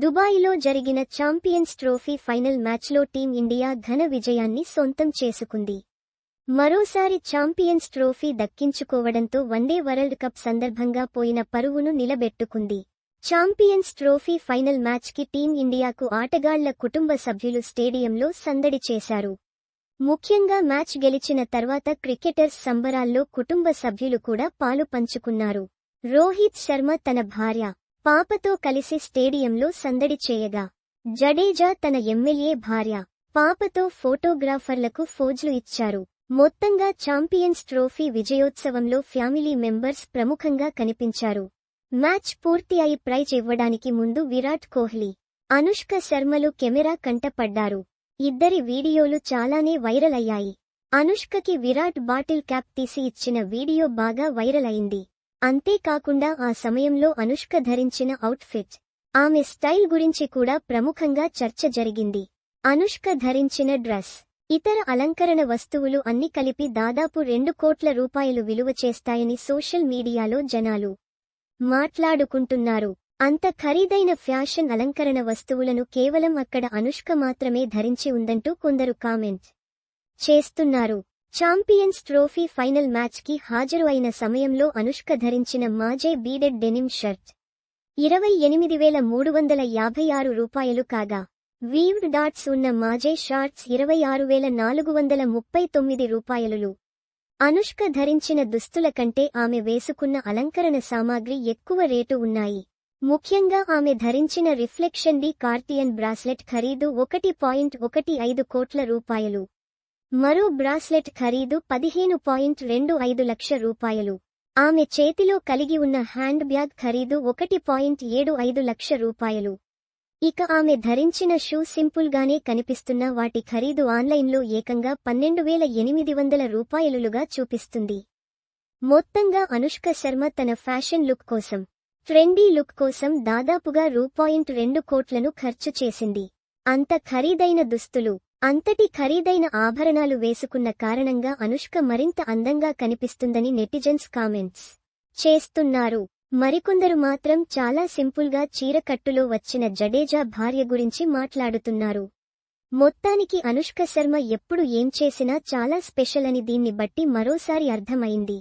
దుబాయ్లో జరిగిన champions trophy final మ్యాచ్లో టీం ఇండియా ఘన విజయాన్ని సొంతం చేసుకుంది. మరోసారి ఛాంపియన్స్ ట్రోఫీ దక్కించుకోవడంతో వన్డే వరల్డ్ కప్ సందర్భంగా పోయిన పరువును నిలబెట్టుకుంది. ఛాంపియన్స్ ట్రోఫీ ఫైనల్ మ్యాచ్కి టీం ఇండియాకు ఆటగాళ్ళ కుటుంబ సభ్యులు స్టేడియంలో సందడి చేశారు. ముఖ్యంగా మ్యాచ్ గెలిచిన తర్వాత క్రికెటర్స్ సంబరాల్లో కుటుంబ సభ్యులు కూడా పాలు పంచుకున్నారు. రోహిత్ శర్మ తన భార్య పాపతో కలిసి స్టేడియంలో సందడి చేయగా జడేజా తన ఎమ్మెల్యే భార్య పాపతో ఫోటోగ్రాఫర్లకు ఫోజులు ఇచ్చారు. మొత్తంగా ఛాంపియన్స్ ట్రోఫీ విజయోత్సవంలో ఫ్యామిలీ మెంబర్స్ ప్రముఖంగా కనిపించారు. మ్యాచ్ పూర్తి అయి ప్రైజ్ ఇవ్వడానికి ముందు విరాట్ కోహ్లీ అనుష్క శర్మలు కెమెరా కంటపడ్డారు. ఇద్దరి వీడియోలు చాలానే వైరల్ అయ్యాయి. అనుష్కకి విరాట్ బాటిల్ క్యాప్ తీసి ఇచ్చిన వీడియో బాగా వైరల్ అయింది. అంతేకాకుండా ఆ సమయంలో అనుష్క ధరించిన అవుట్ఫిట్ ఆమె స్టైల్ గురించి కూడా ప్రముఖంగా చర్చ జరిగింది. అనుష్క ధరించిన డ్రెస్ ఇతర అలంకరణ వస్తువులు అన్ని కలిపి దాదాపు రెండు కోట్ల రూపాయలు విలువ చేస్తాయని సోషల్ మీడియాలో జనాలు మాట్లాడుకుంటున్నారు. అంత ఖరీదైన ఫ్యాషన్ అలంకరణ వస్తువులను కేవలం అక్కడ అనుష్క మాత్రమే ధరించి ఉందంటూ కొందరు కామెంట్ చేస్తున్నారు. ఛాంపియన్స్ ట్రోఫీ ఫైనల్ మ్యాచ్కి హాజరు అయిన సమయంలో అనుష్క ధరించిన మాజే బీడెడ్ డెనిమ్ షర్ట్. ఇరవై ఎనిమిది వేల మూడు వందల యాభై ఆరు రూపాయలు కాగా వీవ్డ్ డాట్స్ ఉన్న మాజే షార్ట్స్ ఇరవై ఆరు వేల నాలుగు వందల ముప్పై తొమ్మిది రూపాయలు అనుష్క ధరించిన దుస్తుల కంటే ఆమె వేసుకున్న అలంకరణ సామాగ్రి ఎక్కువ రేటు ఉన్నాయి. ముఖ్యంగా ఆమె ధరించిన రిఫ్లెక్షన్ డి కార్టియన్ బ్రాస్లెట్ ఖరీదు ఒకటి పాయింట్ ఒకటి ఐదు కోట్ల రూపాయలు. మరో బ్రాస్లెట్ ఖరీదు పదిహేను పాయింట్ రెండు ఐదు లక్ష రూపాయలు. ఆమె చేతిలో కలిగి ఉన్న హ్యాండ్ బ్యాగ్ ఖరీదు ఒకటి పాయింట్ ఏడు ఐదు లక్ష రూపాయలు. ఇక ఆమె ధరించిన షూ సింపుల్గానే కనిపిస్తున్న వాటి ఖరీదు ఆన్లైన్లో ఏకంగా పన్నెండు వేల ఎనిమిది వందల రూపాయలుగా చూపిస్తుంది. మొత్తంగా అనుష్క శర్మ తన ఫ్యాషన్ లుక్ కోసం ట్రెండీ లుక్ కోసం దాదాపుగా రూ పాయింట్ రెండు కోట్లను ఖర్చు చేసింది. అంత ఖరీదైన దుస్తులు అంతటి ఖరీదైన ఆభరణాలు వేసుకున్న కారణంగా అనుష్క మరింత అందంగా కనిపిస్తుందని నెటిజన్స్ కామెంట్స్ చేస్తున్నారు. మరికొందరు మాత్రం చాలా సింపుల్గా చీరకట్టులో వచ్చిన జడేజా భార్య గురించి మాట్లాడుతున్నారు. మొత్తానికి అనుష్క శర్మ ఎప్పుడు ఏం చేసినా చాలా స్పెషల్ అని దీన్ని బట్టి మరోసారి అర్థమైంది.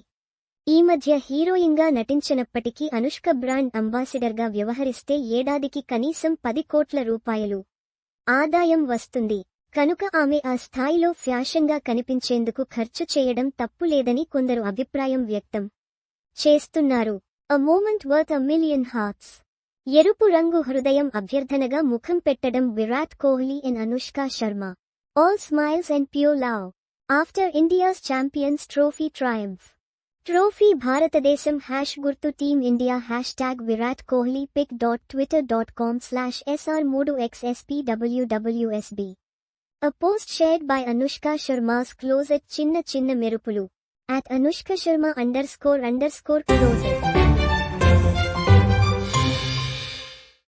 ఈ మధ్య హీరోయిన్గా నటించినప్పటికీ అనుష్క బ్రాండ్ అంబాసిడర్గా వ్యవహరిస్తే ఏడాదికి కనీసం పది కోట్ల రూపాయలు ఆదాయం వస్తుంది. కనుక ఆమె ఆ స్థాయిలో ఫ్యాషన్గా కనిపించేందుకు ఖర్చు చేయడం తప్పులేదని కొందరు అభిప్రాయం వ్యక్తం చేస్తున్నారు. A moment worth a million hearts ఎరుపు రంగు హృదయం అభ్యర్థనగా ముఖం పెట్టడం Virat Kohli and Anushka Sharma. All smiles and pure love after India's champions trophy triumph trophy భారతదేశం హ్యాష్ గుర్తు team India hashtag Virat Kohli pic dot twitter dot com slash SR మూడు XSP WWSB A post shared by Anushka Sharma's closet Chinna Chinna Merupulu at Anushka Sharma underscore underscore closet.